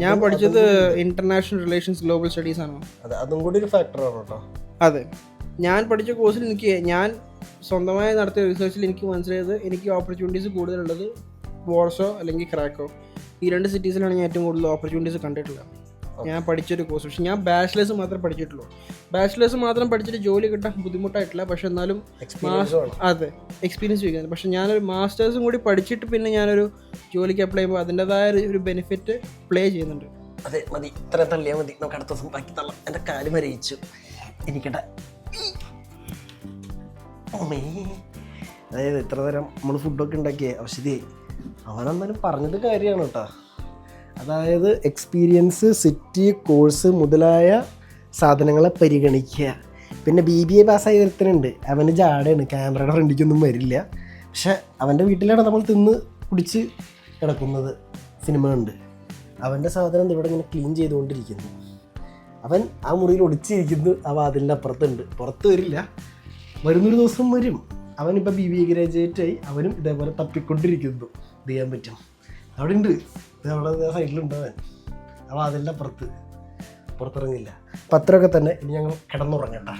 ഞാൻ പഠിച്ചത് international relations global studies ആണ് അതെ അതും കൂടി ഒരു ഫാക്ടറാണ് കേട്ടോ. അതെ. ഞാൻ പഠിച്ച കോഴ്സിൽ എനിക്ക് ഞാൻ സ്വന്തമായി നടത്തിയ റിസർച്ചിൽ എനിക്ക് മനസ്സിലായത് എനിക്ക് ഓപ്പർച്യൂണിറ്റീസ് കൂടുതലുള്ളത് വോർസോ അല്ലെങ്കിൽ ക്രാക്കോ ഈ രണ്ട് സിറ്റീസിലാണ് ഞാൻ ഏറ്റവും കൂടുതൽ ഓപ്പർച്യൂണിറ്റീസ് കണ്ടിട്ടുള്ളത്. ഞാൻ പഠിച്ചൊരു കോഴ്സ് പക്ഷെ ഞാൻ ബാച്ചിലേഴ്സ് മാത്രം പഠിച്ചിട്ടുള്ളൂ. ബാച്ചിലേഴ്സ് മാത്രം പഠിച്ചിട്ട് ജോലി കിട്ടാൻ ബുദ്ധിമുട്ടായിട്ടില്ല. പക്ഷെ എന്നാലും അതെ എക്സ്പീരിയൻസ് ചോദിക്കുന്നത് പക്ഷെ ഞാനൊരു മാസ്റ്റേഴ്സും കൂടി പഠിച്ചിട്ട് പിന്നെ ഞാനൊരു ജോലിക്ക് അപ്ലൈ ചെയ്യുമ്പോൾ അതിന്റെതായ ഒരു- ബെനിഫിറ്റ് പ്ലേ ചെയ്യുന്നുണ്ട്. അതെ മതി. ഇത്ര തള്ളിയാൽ മതി. നമുക്ക് അടുത്ത ദിവസം ബാക്കി തള്ളാം. എന്റെ കാൽ മരയിച്ചു. എനിക്കട. അതായത് ഇത്ര തരം നമ്മൾ ഫുഡൊക്കെ ഉണ്ടാക്കിയേ. ഔഷധി അവനെന്നാലും പറഞ്ഞത് കാര്യമാണ് കേട്ടോ. അതായത് എക്സ്പീരിയൻസ് സിറ്റി കോഴ്സ് മുതലായ സാധനങ്ങളെ പരിഗണിക്കുക. പിന്നെ ബി ബി എ പാസ്സായ ഒരുത്തനുണ്ട്. അവന് ജാടയാണ്. ക്യാമറയുടെ ഫ്രണ്ടിക്കൊന്നും വരില്ല. പക്ഷെ അവന്റെ വീട്ടിലാണ് നമ്മൾ തിന്ന് കുടിച്ച് കിടക്കുന്നത് സിനിമ ഉണ്ട് അവന്റെ സാധനം ഇവിടെ ഇങ്ങനെ ക്ലീൻ ചെയ്തുകൊണ്ടിരിക്കുന്നു. അവൻ ആ മുറിയിൽ ഒളിച്ചിരിക്കുന്നു. ആ വാതിലിന്റെ അപ്പുറത്തുണ്ട്. പുറത്ത് വരില്ല. വരുന്നൊരു ദിവസം വരും. അവനിപ്പോൾ ബി ബി എ ഗ്രാജുവേറ്റ് ആയി. അവനും ഇതേപോലെ തപ്പിക്കൊണ്ടിരിക്കുന്നു. ചെയ്യാൻ പറ്റും. അവിടെ ഉണ്ട്. ഇത് അവിടെ സൈഡിലുണ്ട് അപ്പോൾ ആ പുറത്ത്. അപ്പുറത്ത് പുറത്തിറങ്ങില്ല പത്രമൊക്കെ തന്നെ. ഇനി ഞങ്ങൾ കിടന്നുറങ്ങണ്ട